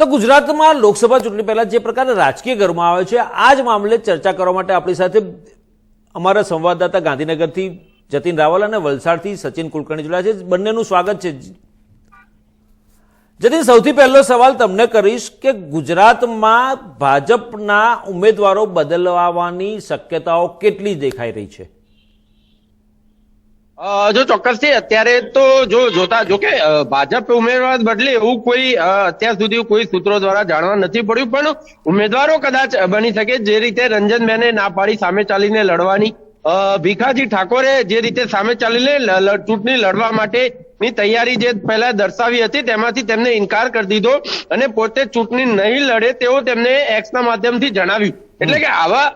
તો ગુજરાતમાં લોકસભા ચૂંટણી પહેલા જે પ્રકારે રાજકીય ગરમા આવે છે, આ જ મામલે ચર્ચા કરવા માટે આપણી સાથે અમારા સંવાદદાતા ગાંધીનગરથી જતીન રાવલ અને વલસાડથી સચિન કુલકર્ણી જોડાયા છે. બંનેનું સ્વાગત છે જતીન, સૌથી પહેલો સવાલ તમને કરીશ કે ગુજરાતમાં ભાજપના ઉમેદવારો બદલવાની શક્યતાઓ કેટલી દેખાઈ રહી છે? જો ચોક્કસથી અત્યારે તો જો જોતા જો કે ભાજપ ઉમેદવાર બદલે એવું કોઈ અત્યાર સુધી કોઈ સૂત્રો દ્વારા જાણવા નથી પડ્યું, પણ ઉમેદવારો કદાચ બની શકે જે રીતે રંજનબેને ના પાડી સામે ચાલીને લડવાની. ભીખાજી ઠાકોરે જે રીતે સામે ચાલીને ચૂંટણી લડવા માટેની તૈયારી જે પહેલા દર્શાવી હતી, તેમાંથી તેમને ઇનકાર કરી દીધો અને પોતે ચૂંટણી નહીં લડે તેવું તેમને એક્સના માધ્યમથી જણાવ્યું. એટલે કે આવા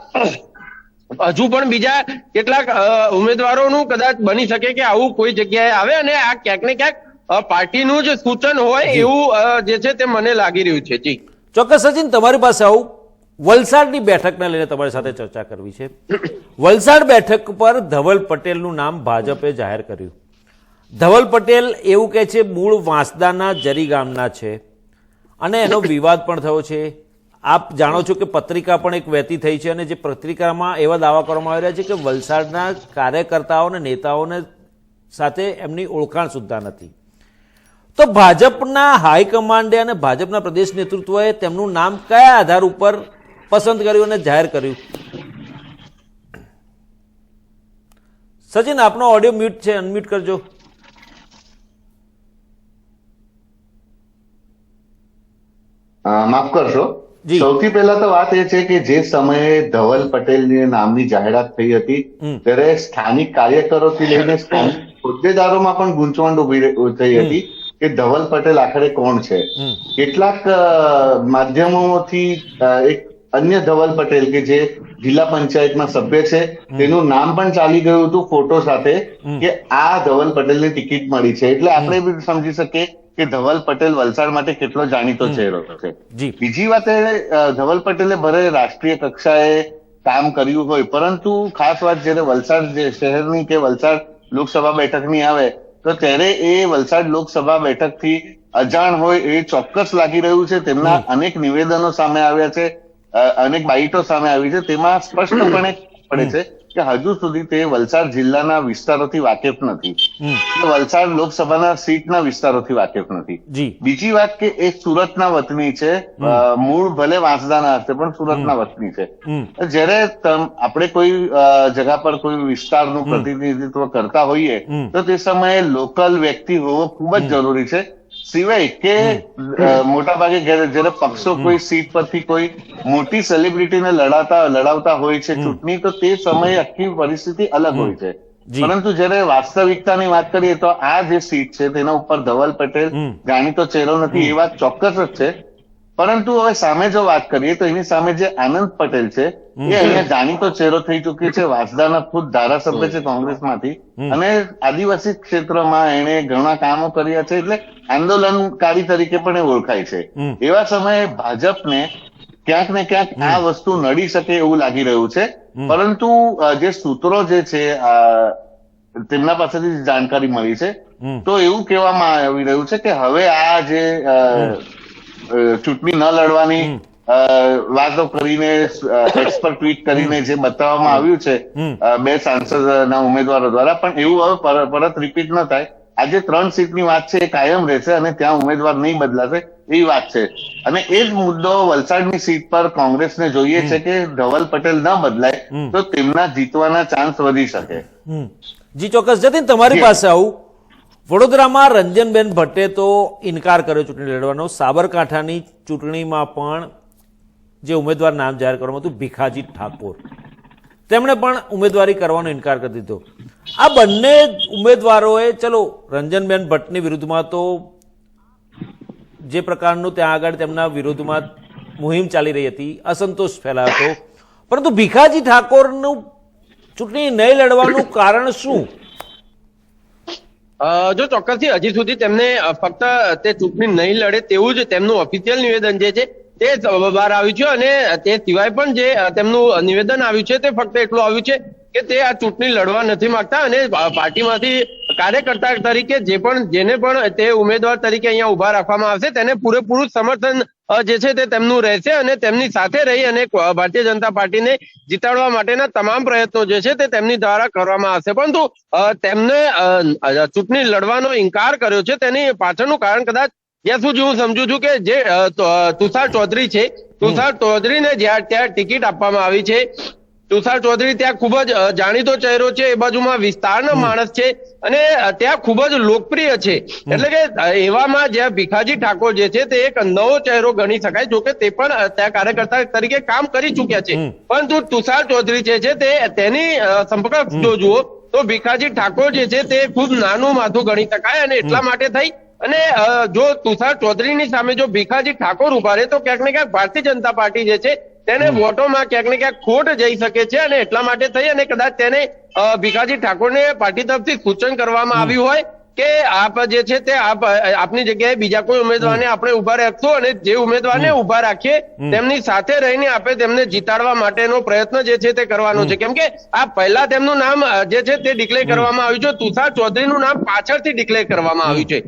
હજુ પણ બીજા કેટલાક ઉમેદવારોનું કદાચ બની શકે કે આવું કોઈ જગ્યાએ આવે અને આ ક્યાંક ને ક્યાંક પાર્ટીનું જ સૂચન હોય એવું જે છે તે મને લાગી રહ્યું છે. જી. ચોક્કસ સચિન તમારી પાસે આવું વલસાડની બેઠકને લઈને તમારી સાથે ચર્ચા કરવી છે. વલસાડ બેઠક પર ધવલ પટેલનું નામ ભાજપે જાહેર કર્યું. ધવલ પટેલ એવું કહે છે મૂળ વાંસદાના જરી ગામના છે. અને એનો વિવાદ પણ થયો છે. આપ જાણો છો કે પત્રિકા પણ એક વહેતી થઈ છે અને જે પત્રિકામાં એવા દાવા કરવામાં આવી રહ્યા છે કે વલસાડના કાર્યકર્તાઓ અને નેતાઓને સાથે એમની ઓળખાણ સુદ્ધા નથી. તો ભાજપના હાઈકમાન્ડે અને ભાજપના પ્રદેશ નેતૃત્વએ તેમનું નામ કયા આધાર ઉપર પસંદ કર્યું અને જાહેર કર્યું? સચિન, આપનો ઓડિયો મ્યુટ છે અનમ્યુટ કરજો. માફ કરશો. સૌથી પહેલા તો વાત એ છે કે જે સમયે ધવલ પટેલ નામની જાહેરાત થઈ હતી ત્યારે સ્થાનિક કાર્યકરોથી લઈને હોદ્દેદારોમાં પણ ગૂંચવણ ઊભી થઈ હતી કે ધવલ પટેલ આખરે કોણ છે. કેટલાક માધ્યમોથી એક અન્ય ધવલ પટેલ કે જે જિલ્લા પંચાયતમાં સભ્ય છે તેનું નામ પણ ચાલી ગયું હતું ફોટો સાથે કે આ ધવલ પટેલની ટિકિટ મળી છે. એટલે આપણે સમજી શકીએ કે ધવલ પટેલ વલસાડ માટે કેટલો જાણીતો ચહેરો છે. બીજી વાત એ ધવલ પટેલે ભલે રાષ્ટ્રીય કક્ષાએ કામ કર્યું હોય પરંતુ ખાસ વાત જયારે વલસાડ શહેરની કે વલસાડ લોકસભા બેઠકની આવે તો ત્યારે એ વલસાડ લોકસભા બેઠકથી અજાણ હોય એ ચોક્કસ લાગી રહ્યું છે. તેમના અનેક નિવેદનો સામે આવ્યા છે અનેક બાઈટો સામે આવી છે તેમાં સ્પષ્ટપણે પડે છે. કે હજુ સુધી તે વલસાડ જિલ્લાના વિસ્તારોથી વાકેફ નથી. વલસાડ લોકસભાના સીટના વિસ્તારોથી વાકેફ નથી. બીજી વાત કે એ સુરતના વતની છે. મૂળ ભલે વાંસદાના હશે પણ સુરતના વતની છે. જ્યારે આપણે કોઈ જગા પર કોઈ વિસ્તારનું પ્રતિનિધિત્વ કરતા હોઈએ તો તે સમયે લોકલ વ્યક્તિ હોવો ખૂબ જ જરૂરી છે. સિવાય કે મોટા ભાગે જ્યારે પક્ષો કોઈ સીટ પરથી કોઈ મોટી સેલિબ્રિટીને લડાતા લડાવતા હોય છે ચૂંટણી તો તે સમયે આખી પરિસ્થિતિ અલગ હોય છે. પરંતુ જ્યારે વાસ્તવિકતાની વાત કરીએ તો આ જે સીટ છે તેના ઉપર ધવલ પટેલ. જાણીતો ચહેરો નથી એ વાત ચોક્કસ જ છે. પરંતુ હવે સામે જો વાત કરીએ તો એની સામે જે આનંદ પટેલ છે એ અહીંયા જાણીતો ચહેરો થઈ ચુક્યો છે વાસદાના ખુદ ધારાસભ્ય છે કોંગ્રેસમાંથી. અને આદિવાસી ક્ષેત્રમાં એણે ઘણા કામો કર્યા છે એટલે આંદોલનકારી તરીકે પણ એ ઓળખાય છે. એવા સમયે ભાજપને ક્યાંક ને ક્યાંક આ વસ્તુ નડી શકે એવું લાગી રહ્યું છે. પરંતુ જે સૂત્રો જે છે તેમના પાસેથી જાણકારી મળી છે. તો એવું કહેવામાં આવી રહ્યું છે કે હવે આ જે ચૂંટણી ન લડવાની વાતો કરીને એક્સપર્ટ ટ્વીટ કરીને જે બતાવવામાં આવ્યું છે બે સાંસદના ઉમેદવારો દ્વારા પણ એવું હવે પરત રિપીટ ન થાય. આજે ત્રણ સીટની વાત છે એ કાયમ રહેશે અને ત્યાં ઉમેદવાર નહીં બદલાશે એ વાત છે. અને એ જ મુદ્દો વલસાડની સીટ પર કોંગ્રેસને જોઈએ છે કે ધવલ પટેલ ન બદલાય તો તેમના જીતવાના ચાન્સ વધી શકે. જી ચોક્કસ. જતીન તમારી પાસે આવું વડોદરામાં રંજનબેન ભટ્ટે તો ઇનકાર કર્યો ચૂંટણી લડવાનો. સાબરકાંઠાની ચૂંટણીમાં પણ જે ઉમેદવાર નામ જાહેર કરવામાં હતું ભીખાજી ઠાકોર. તેમણે પણ ઉમેદવારી કરવાનો ઇનકાર કરી દીધો. આ બંને ઉમેદવારોએ, ચલો, રંજનબેન ભટ્ટની વિરુદ્ધમાં તો જે પ્રકારનું ત્યાં આગળ તેમના વિરોધમાં મુહિમ ચાલી રહી હતી, અસંતોષ ફેલાયો હતો. પરંતુ ભીખાજી ઠાકોરનું ચૂંટણી નહીં લડવાનું કારણ શું? જો ચોક્કસથી હજી સુધી તેમને ફક્ત તે ચૂંટણી નહીં લડે તેવું જ તેમનું ઓફિશિયલ નિવેદન જે છે, તે બહાર આવ્યું છે અને તે સિવાય પણ જે તેમનું નિવેદન આવ્યું છે તે ફક્ત એટલું આવ્યું છે કે તે આ ચૂંટણી લડવા નથી માંગતા અને પાર્ટીમાંથી કાર્યકર્તા તરીકે જે પણ, જેને પણ તે ઉમેદવાર તરીકે અહીંયા ઊભા રાખવામાં આવશે તેને પૂરેપૂરું સમર્થન જે છે તે તેમનું રહેશે અને તેમની સાથે રહી અને ભારતીય જનતા પાર્ટીને જીતાડવા માટેના તમામ પ્રયત્નો જે છે તે તેમની દ્વારા કરવામાં આવશે. પરંતુ તેમને ચૂંટણી લડવાનો ઇનકાર કર્યો છે તેની પાછળનું કારણ કદાચ જ્યાં સુધી હું સમજુ છું કે જે તુષાર ચૌધરી છે. તુષાર ચૌધરીને જ્યાં ત્યાં ટિકિટ આપવામાં આવી છે તુષાર ચૌધરી ત્યાં ખૂબ જ જાણીતો ચહેરો છે એ બાજુમાં વિસ્તારનો માણસ છે અને ત્યાં ખૂબ જ લોકપ્રિય છે. એટલે કે એવામાં જ્યાં ભીખાજી ઠાકોર જે છે તે એક નવો ચહેરો ગણી શકાય જોકે તે પણ ત્યાં કાર્યકર્તા તરીકે કામ કરી ચૂક્યા છે. પરંતુ તુષાર ચૌધરી જે છે તે તેની સંપર્ક જો જુઓ તો ભીખાજી ઠાકોર જે છે તે ખૂબ નાનું માથું ગણી શકાય અને એટલા માટે થઈ. અને જો તુષાર ચૌધરીની સામે જો ભીખાજી ઠાકોર ઊભા રહે તો ક્યાંક ને ક્યાંક ભારતીય જનતા પાર્ટી જે છે તેને વોટોમાં ક્યાંક ને ક્યાંક ખોટ જઈ શકે છે અને એટલા માટે થઈ અને કદાચ તેને ભીખાજી ઠાકોરને પાર્ટી તરફથી સૂચન કરવામાં આવ્યું હોય કે આપ જે છે તે આપ આપની જગ્યાએ બીજા કોઈ ઉમેદવારને આપણે ઊભા રાખશું અને જે ઉમેદવારને ઊભા રાખીએ તેમની સાથે રહીને આપણે તેમને જીતાડવા માટેનો પ્રયત્ન જે છે તે કરવાનો છે. કેમ કે આ પહેલા તેમનું નામ જે છે તે ડિક્લેર કરવામાં આવ્યું છે. તુષાર ચૌધરીનું નામ પાછળથી ડિક્લેર કરવામાં આવ્યું છે.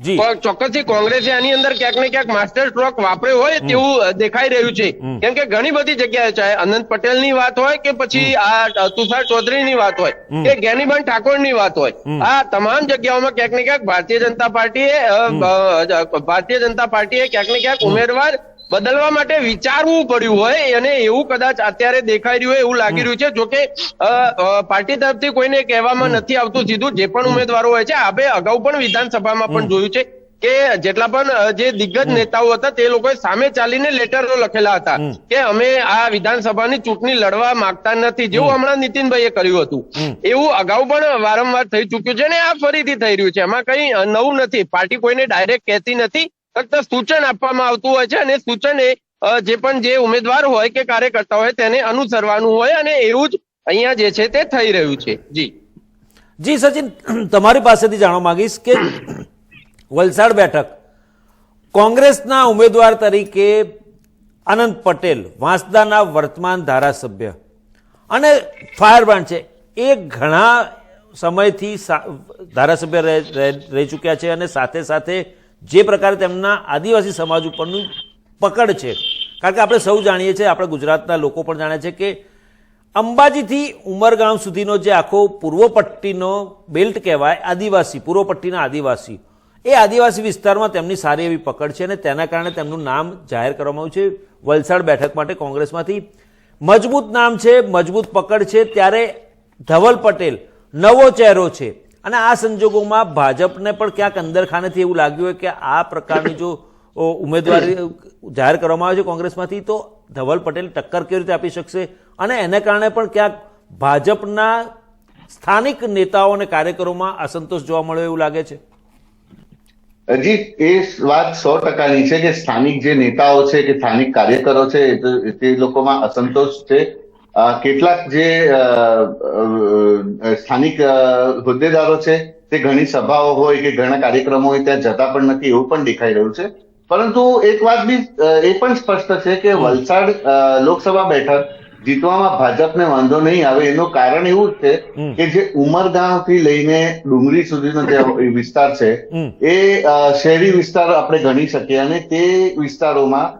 પણ ચોક્કસથી કોંગ્રેસે આની અંદર ક્યાંક ને ક્યાંક માસ્ટર સ્ટ્રોક વાપર્યો હોય તેવું દેખાઈ રહ્યું છે. કેમ કે ઘણી બધી જગ્યાએ ચાહે અનંત પટેલની વાત હોય કે પછી આ તુષાર તુષાર ચૌધરીની વાત હોય કે જ્ઞાનીબેન ઠાકોરની વાત હોય. આ તમામ જગ્યાઓમાં ક્યાંક ને ક્યાંક ભારતીય જનતા પાર્ટીએ ભારતીય જનતા પાર્ટીએ ક્યાંક ને ક્યાંક ઉમેદવાર બદલવા માટે વિચારવું પડ્યું હોય અને એવું કદાચ અત્યારે દેખાઈ રહ્યું હોય એવું લાગી રહ્યું છે. જોકે પાર્ટી તરફથી કોઈને કહેવામાં નથી આવતું સીધું. જે પણ ઉમેદવારો હોય છે આપણે અગાઉ પણ વિધાનસભામાં પણ જોયું છે કે જેટલા પણ જે દિગ્ગજ નેતાઓ હતા તે લોકોએ સામે ચાલીને લેટરો લખેલા હતા કે અમે આ વિધાનસભાની ચૂંટણી લડવા માંગતા નથી. જેવું હમણાં નીતિનભાઈએ કર્યું હતું. એવું અગાઉ પણ વારંવાર થઈ ચૂક્યું છે ને આ ફરીથી થઈ રહ્યું છે. એમાં કઈ નવું નથી. પાર્ટી કોઈને ડાયરેક્ટ કહેતી નથી. ફક્ત સૂચન આપવામાં આવતું હોય છે અને સૂચન એ જે પણ જે ઉમેદવાર હોય કે કાર્યકર્તા હોય તેને અનુસરવાનું હોય અને એવું જ અહીંયા જે છે તે થઈ રહ્યું છે. જી. જી, સચિન, તમારી પાસેથી જાણવા માંગીશ કે વલસાડ બેઠક કોંગ્રેસના ઉમેદવાર તરીકે અનંત પટેલ વાંસદાના વર્તમાન ધારાસભ્ય અને ફાયરબ્રાન્ડ છે. એ ઘણા સમયથી ધારાસભ્ય રહી ચૂક્યા છે અને સાથે સાથે જે પ્રકારે તેમના આદિવાસી સમાજ ઉપરનું પકડ છે. કારણ કે આપણે સૌ જાણીએ છીએ, આપણે ગુજરાતના લોકો પણ જાણે છે કે અંબાજીથી ઉમરગામ સુધીનો જે આખો પૂર્વ પટ્ટીનો બેલ્ટ કહેવાય, આદિવાસી પૂર્વ પટ્ટીના આદિવાસી, એ આદિવાસી વિસ્તારમાં તેમની સારી એવી પકડ છે અને તેના કારણે તેમનું નામ જાહેર કરવામાં આવ્યું છે. વલસાડ બેઠક માટે કોંગ્રેસમાંથી મજબૂત નામ છે, મજબૂત પકડ છે. ત્યારે ધવલ પટેલ નવો ચહેરો છે. અને આ સંજોગોમાં ભાજપને પણ ક્યાંક અંદરખાનેથી એવું લાગ્યું હોય કે આ પ્રકારની જો ઉમેદવારી જાહેર કરવામાં આવે છે કોંગ્રેસમાંથી, તો ધવલ પટેલ ટક્કર કેવી રીતે આપી શકશે? અને એને કારણે પણ ક્યાંક ભાજપના સ્થાનિક નેતાઓ અને કાર્યકરોમાં અસંતોષ જોવા મળ્યો એવું લાગે છે. હજી એ વાત સો ટકાની છે કે સ્થાનિક જે નેતાઓ છે કે સ્થાનિક કાર્યકરો છે તે લોકોમાં અસંતોષ છે. કેટલાક જે સ્થાનિક હોદ્દેદારો છે, તે ઘણી સભાઓ હોય કે ઘણા કાર્યક્રમો હોય, ત્યાં જતા પણ નથી, એવું પણ દેખાઈ રહ્યું છે. પરંતુ એક વાત બી એ પણ સ્પષ્ટ છે કે વલસાડ લોકસભા બેઠક જીતવામાં ભાજપને વાંધો નહીં આવે એનું કારણ એવું જ છે કે જે ઉમરગાંવથી લઈને ડુંગરી સુધીનો જે વિસ્તાર છે એ શહેરી વિસ્તાર આપણે ગણી શકીએ અને તે વિસ્તારોમાં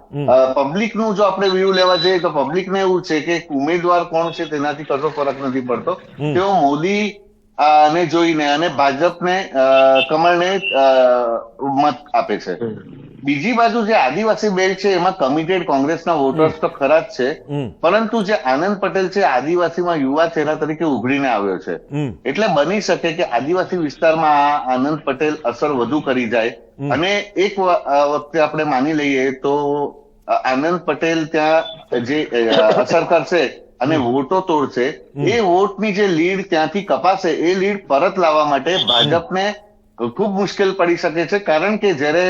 પબ્લિકનું પબ્લિકનું જો આપણે વ્યૂ લેવા જઈએ તો પબ્લિક ને એવું છે કે ઉમેદવાર કોણ છે તેનાથી કશો ફરક નથી પડતો. તેઓ મોદી ને જોઈને અને ભાજપને કમળને મત આપે છે. બીજી બાજુ જે આદિવાસી બેલ્ટ છે એમાં કમિટેડ કોંગ્રેસના વોટર્સ તો ખરા જ છે. પરંતુ જે આનંદ પટેલ છે આદિવાસીમાં યુવા ચહેરા તરીકે ઉભરીને આવ્યો છે. એટલે બની શકે કે આદિવાસી વિસ્તારમાં આ આનંદ પટેલ અસર વધુ કરી જાય. અને એક વખતે આપણે માની લઈએ તો આનંદ પટેલ ત્યાં જે અસર કરશે અને વોટો તોડશે એ વોટની જે લીડ ત્યાંથી કપાશે એ લીડ પરત લાવવા માટે ભાજપને ખૂબ મુશ્કેલ પડી શકે છે કારણ કે જ્યારે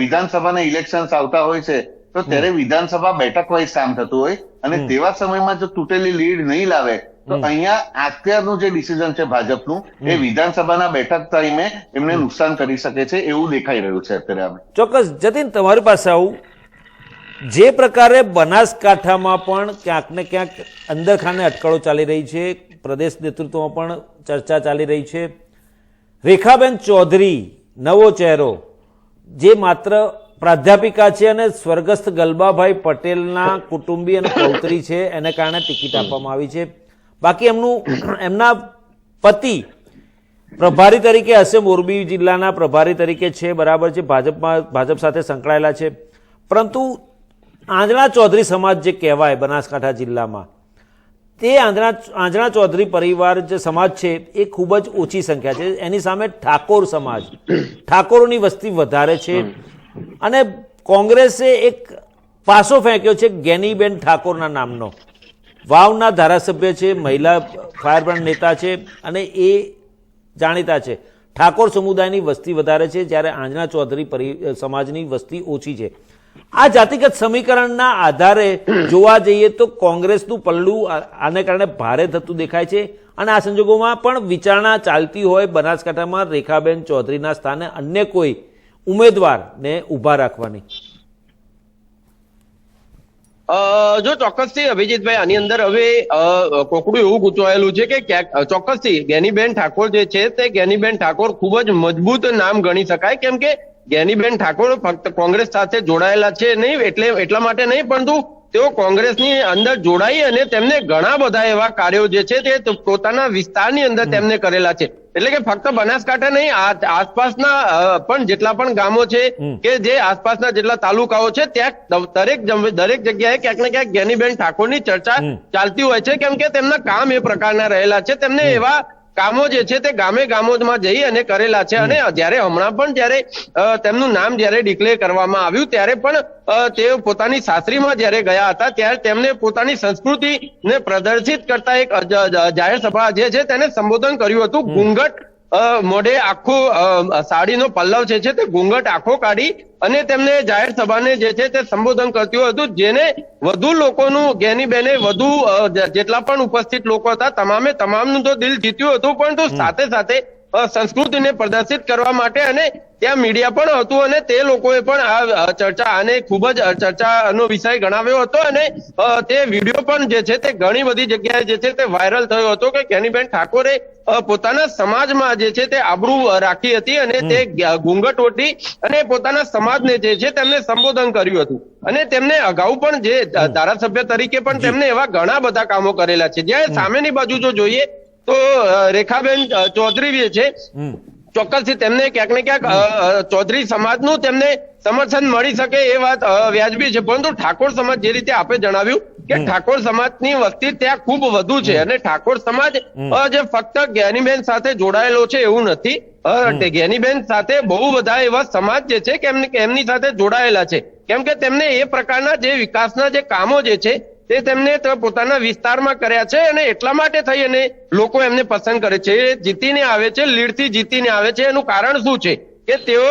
વિધાનસભાના ઇલેક્શન્સ આવતા હોય છે તો ત્યારે વિધાનસભા બેઠક વાઇઝ કામ થતું હોય અને તેવા સમયમાં જો તૂટેલી લીડ નહીં લાવે તો અહીંયા અત્યારનું જે ડિસિઝન છે ભાજપનું એ વિધાનસભાના બેઠક ટાઈમે એમને નુકસાન કરી શકે છે એવું દેખાઈ રહ્યું છે અત્યારે અમે ચોક્કસ જતીન તમારી પાસે આવું. જે પ્રકારે બનાસકાંઠામાં પણ ક્યાંક ને ક્યાંક અંદરખાને અટકળો ચાલી રહી છે પ્રદેશ નેતૃત્વમાં પણ ચર્ચા ચાલી રહી છે. રેખાબેન ચૌધરી નવો ચહેરો જે માત્ર પ્રાધ્યાપિકા છે અને સ્વર્ગસ્થ ગલબાભાઈ પટેલના કુટુંબી અને પૌત્રી છે એને કારણે ટિકિટ આપવામાં આવી છે. બાકી એમનું એમના પતિ પ્રભારી તરીકે હશે મોરબી જિલ્લાના પ્રભારી તરીકે છે બરાબર છે ભાજપમાં ભાજપ સાથે સંકળાયેલા છે. પરંતુ આંજણા ચૌધરી સમાજ જે કહેવાય બનાસકાંઠા જિલ્લામાં તે આંજણા આંજણા ચૌધરી પરિવાર જે સમાજ છે એ ખૂબ જ ઓછી સંખ્યા છે. એની સામે ઠાકોર સમાજ. ઠાકોરોની વસ્તી વધારે છે. અને કોંગ્રેસે એક પાસો ફેંક્યો છે ગેનીબેન ઠાકોરના નામનો. વાવના ધારાસભ્ય છે મહિલા ફાયરબ્રાન્ડ નેતા છે અને એ જાણીતા છે. ઠાકોર સમુદાયની વસ્તી વધારે છે જ્યારે આંજણા ચૌધરી પરિ સમાજની વસ્તી ઓછી છે. આ જાતિગત સમીકરણના આધારે જોવા જઈએ તો કોંગ્રેસનું પલ્લું આને કારણે ભારે થતું દેખાય છે. અને આ સંજોગોમાં પણ વિચારણા ચાલતી હોય બનાસકાંઠામાં રેખાબેન ચૌધરીના સ્થાને અન્ય કોઈ ઉમેદવારને ઊભા રાખવાની. જો ચોક્કસથી અભિજીતભાઈ, આની અંદર હવે કોકડું એવું ગૂંચવાયેલું છે કે ચોક્કસથી જ્ઞાનીબેન ઠાકોર જે છે તે જ્ઞાનીબેન ઠાકોર ખૂબ જ મજબૂત નામ ગણી શકાય. કેમ કે જ્ઞાનીબેન ઠાકોર ફક્ત કોંગ્રેસ સાથે જોડાયેલા છે નહીં એટલે એટલા માટે નહીં પરંતુ તેઓ કોંગ્રેસની અંદર જોડાઈ અને તેમને ઘણા બધા એવા કાર્યો જે છે તે પોતાના વિસ્તારની અંદર તેમને કરેલા છે. એટલે કે ફક્ત બનાસકાંઠા નહીં આસપાસના પણ જેટલા પણ ગામો છે કે જે આસપાસના જેટલા તાલુકાઓ છે ત્યાં દરેક દરેક જગ્યાએ ક્યાંક ને ક્યાંક જ્ઞાનીબેન ઠાકોરની ચર્ચા ચાલતી હોય છે કેમ કે તેમના કામ એ પ્રકારના રહેલા છે. તેમને એવા કામો જે છે તે ગામે ગામોમાં જઈ અને કરેલા છે. અને જ્યારે હમણાં પણ જ્યારે તેમનું નામ જ્યારે ડિક્લેર કરવામાં આવ્યું ત્યારે પણ તે પોતાની સાસરીમાં જ્યારે ગયા હતા ત્યારે તેમને પોતાની સંસ્કૃતિને પ્રદર્શિત કરતા એક જાહેર સભા જે છે તેને સંબોધન કર્યું હતું. ઘૂંઘટ મોઢે આખું સાડીનો પલ્લવ જે છે તે ઘૂંઘટ આખો કાઢી અને તેમને જાહેર સભાને જે છે તે સંબોધન કરતું હતું જેને વધુ લોકોનું જ્ઞાનીબેને વધુ જેટલા પણ ઉપસ્થિત લોકો હતા તમામે તમામનું તો દિલ જીત્યું હતું પરંતુ સાથે સાથે સંસ્કૃતિને પ્રદર્શિત કરવા માટે અને ત્યાં મીડિયા પણ હતું અને તે લોકોએ પણ આ ચર્ચા આને ખૂબ જ ચર્ચાનો વિષય ગણાવ્યો હતો અને તે વીડિયો પણ જે છે તે ઘણી બધી જગ્યાએ જે છે તે વાયરલ થયો હતો કે કેનીબેન ઠાકોરે પોતાના સમાજમાં જે છે તે આબરૂ રાખી હતી અને તે ઘૂંઘટ ઓઢી અને પોતાના સમાજને જે છે તેમને સંબોધન કર્યું હતું. અને તેમને અગાઉ પણ જે ધારાસભ્ય તરીકે પણ તેમને એવા ઘણા બધા કામો કરેલા છે. જ્યારે સામેની બાજુ જો જોઈએ તો રેખાબેન ચૌધરી છે ચોક્કસથી તેમને ક્યાંક ને ક્યાંક ચૌધરી સમાજનું તેમને સમર્થન મળી શકે એ વાત વ્યાજબી છે. પરંતુ ઠાકોર સમાજ જે રીતે આપે જણાવ્યું કે ઠાકોર સમાજની વસ્તી ત્યાં ખૂબ વધુ છે અને ઠાકોર સમાજ જે ફક્ત જ્ઞાનીબેન સાથે જોડાયેલો છે એવું નથી. જ્ઞાનીબેન સાથે બહુ બધા એવા સમાજ જે છે કે એમની સાથે જોડાયેલા છે. કેમ કે તેમને એ પ્રકારના જે વિકાસના જે કામો જે છે તે તેમને પોતાના વિસ્તારમાં કર્યા છે અને એટલા માટે થઈ અને લોકો એમને પસંદ કરે છે. એ જીતીને આવે છે, લીડથી જીતીને આવે છે, એનું કારણ શું છે? કે તેઓ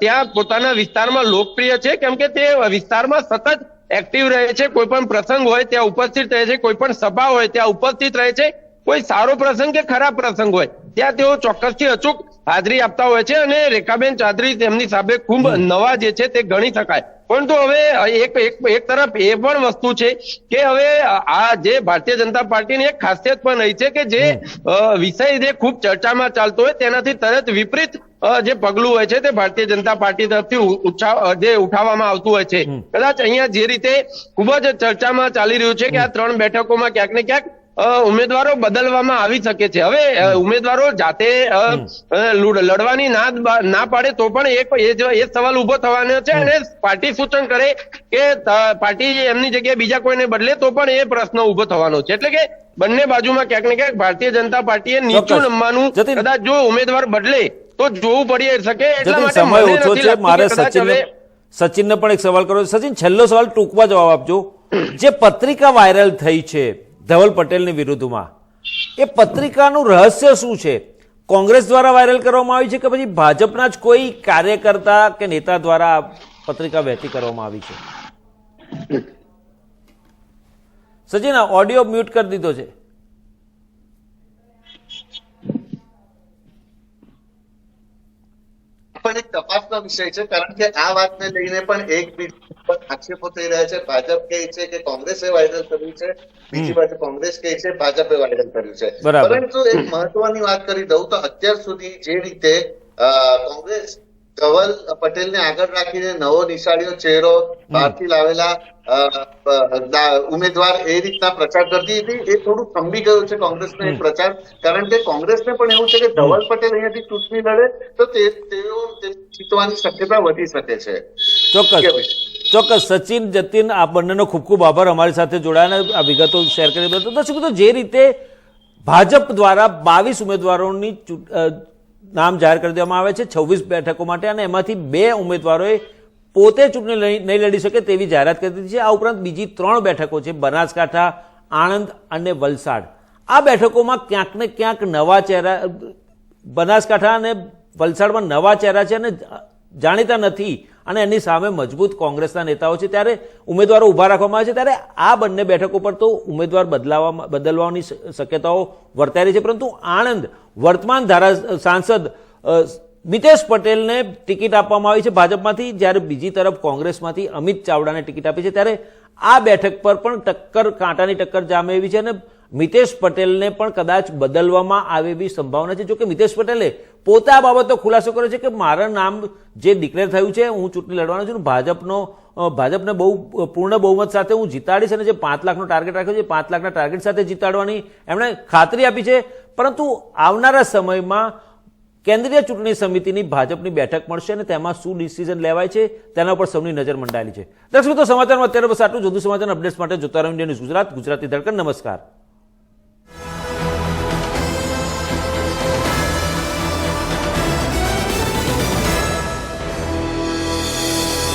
ત્યાં પોતાના વિસ્તારમાં લોકપ્રિય છે, કેમ કે તે વિસ્તારમાં સતત એક્ટિવ રહે છે કોઈ પણ પ્રસંગ હોય ત્યાં ઉપસ્થિત રહે છે કોઈ પણ સભા હોય ત્યાં ઉપસ્થિત રહે છે, કોઈ સારો પ્રસંગ કે ખરાબ પ્રસંગ હોય. ત્યાં તેઓ ચોક્કસથી અચૂક હાજરી આપતા હોય છે અને રેખાબેન ચાદરી તેમની સામે ખૂબ નવા જે છે તે ગણી શકાય. પરંતુ હવે એક એક તરફ એ પણ વસ્તુ છે કે હવે આ જે ભારતીય જનતા પાર્ટીની એક ખાસિયત પણ રહી છે કે જે વિષય જે ખૂબ ચર્ચામાં ચાલતો હોય તેનાથી તરત વિપરીત જે પગલું હોય છે તે ભારતીય જનતા પાર્ટી તરફથી જે ઉઠાવવામાં આવતું હોય છે. કદાચ અહીંયા જે રીતે ખૂબ જ ચર્ચામાં ચાલી રહ્યું છે કે આ ત્રણ બેઠકોમાં ક્યાંક ને ક્યાંક ઉમેદવારો બદલવામાં આવી શકે છે. હવે ઉમેદવારો જાતે લડવાની ના ના પાડે તો પણ એક એ સવાલ ઊભો થવાનો છે અને પાર્ટી સૂચન કરે કે પાર્ટી એમની જગ્યાએ બીજા કોઈને બદલે તો પણ એ પ્રશ્ન ઊભો થવાનો છે. એટલે કે બંને બાજુમાં ક્યાંક ને ક્યાંક ભારતીય જનતા પાર્ટીએ નીચું નમવાનું કદાચ જો ઉમેદવાર બદલે તો જોવું પડી શકે એટલા માટે સમય મને નથી છે. લાગતું મારે કે સચિનને સચિનને પણ એક સવાલ કરો સચિન છેલ્લો સવાલ ટૂંકમાં જવાબ આપજો. જે પત્રિકા વાયરલ થઈ છે ધવલ પટેલની વિરુદ્ધમાં. એ પત્રિકાનું રહસ્ય શું છે? કોંગ્રેસ દ્વારા વાયરલ કરવામાં આવી છે કે પછી ભાજપના જ કોઈ કાર્યકર્તા કે નેતા દ્વારા પત્રિકા વહેતી કરવામાં આવી છે? સજીના ઓડિયો મ્યુટ કરી દીધો છે પણ એક તપાસનો વિષય છે કારણ કે આ વાતને લઈને પણ એક પર આક્ષેપો થઈ રહ્યા છે. ભાજપ કહે છે કે કોંગ્રેસે વાયરલ કર્યું છે બીજી બાજુ કોંગ્રેસ કહે છે ભાજપે વાયરલ કર્યું છે. પરંતુ એક મહત્વની વાત કરી દઉં તો અત્યાર સુધી જે રીતે કોંગ્રેસ ધવલ પટેલને આગળ રાખીને નવો નિશાળીયો ચહેરો બહારથી લાવેલા ઉમેદવાર એ રીતના પ્રચાર કરતી હતી. એ થોડું થંભી ગયું છે કોંગ્રેસનો એ પ્રચાર કારણ કે કોંગ્રેસને પણ એવું છે કે ધવલ પટેલ અહીંયાથી ચૂંટણી લડે તો તે તેઓ જીતવાની શક્યતા વધી શકે છે. ચોક્કસ. ચોક્કસ. સચિન જતીન આ બંનેનો ખૂબ ખૂબ આભાર અમારી સાથે જોડાયા આ વિગતો શેર કરી તો દર્શક મિત્રો જે રીતે ભાજપ દ્વારા બાવીસ ઉમેદવારોની નામ જાહેર કરી દેવામાં આવે છે છવ્વીસ બેઠકો માટે અને એમાંથી બે ઉમેદવારોએ પોતે ચૂંટણી નહીં લડી શકે તેવી જાહેરાત કરી દીધી છે. આ ઉપરાંત બીજી ત્રણ બેઠકો છે, બનાસકાંઠા, આણંદ અને વલસાડ. આ બેઠકોમાં ક્યાંક ને ક્યાંક નવા ચહેરા બનાસકાંઠા અને વલસાડમાં નવા ચહેરા છે અને જાણીતા નથી અને એની સામે મજબૂત કોંગ્રેસના નેતાઓ છે. ત્યારે ઉમેદવારો ઊભા રાખવામાં આવે છે. ત્યારે આ બંને બેઠકો પર તો ઉમેદવાર બદલાવા બદલવાની શક્યતાઓ વર્તાઈ રહી છે. પરંતુ આણંદ વર્તમાન ધારા સાંસદ મિતેશ પટેલને ટિકિટ આપવામાં આવી છે ભાજપમાંથી. જ્યારે બીજી તરફ કોંગ્રેસમાંથી અમિત ચાવડાને ટિકિટ આપી છે. ત્યારે આ બેઠક પર પણ ટક્કર કાંટાની ટક્કર જામે એવી છે અને મિતેશ પટેલને પણ કદાચ બદલવામાં આવે એવી સંભાવના છે. જોકે મિતેશ પટેલે પોતે બાબતનો ખુલાસો કર્યો છે કે મારા નામ જે ડિક્લેર થયું છે, હું ચૂંટણી લડવાનો છું ભાજપનો ભાજપને બહુ પૂર્ણ બહુમત સાથે હું જીતાડીશ અને જે પાંચ લાખનો ટાર્ગેટ રાખ્યો છે, પાંચ લાખના ટાર્ગેટ સાથે જીતાડવાની એમણે ખાતરી આપી છે. પરંતુ આવનારા સમયમાં કેન્દ્રીય ચૂંટણી સમિતિની ભાજપની બેઠક મળશે અને તેમાં શું ડિસિઝન લેવાય છે, તેના ઉપર સૌની નજર મંડાયેલી છે. દર્શક મિત્રો, સમાચારમાં અત્યારે બસ આટલું જુદું સમાચાર અપડેટ્સ માટે જોતા રહ્યો ન્યૂઝ ગુજરાત, ગુજરાતી ધડકન. નમસ્કાર.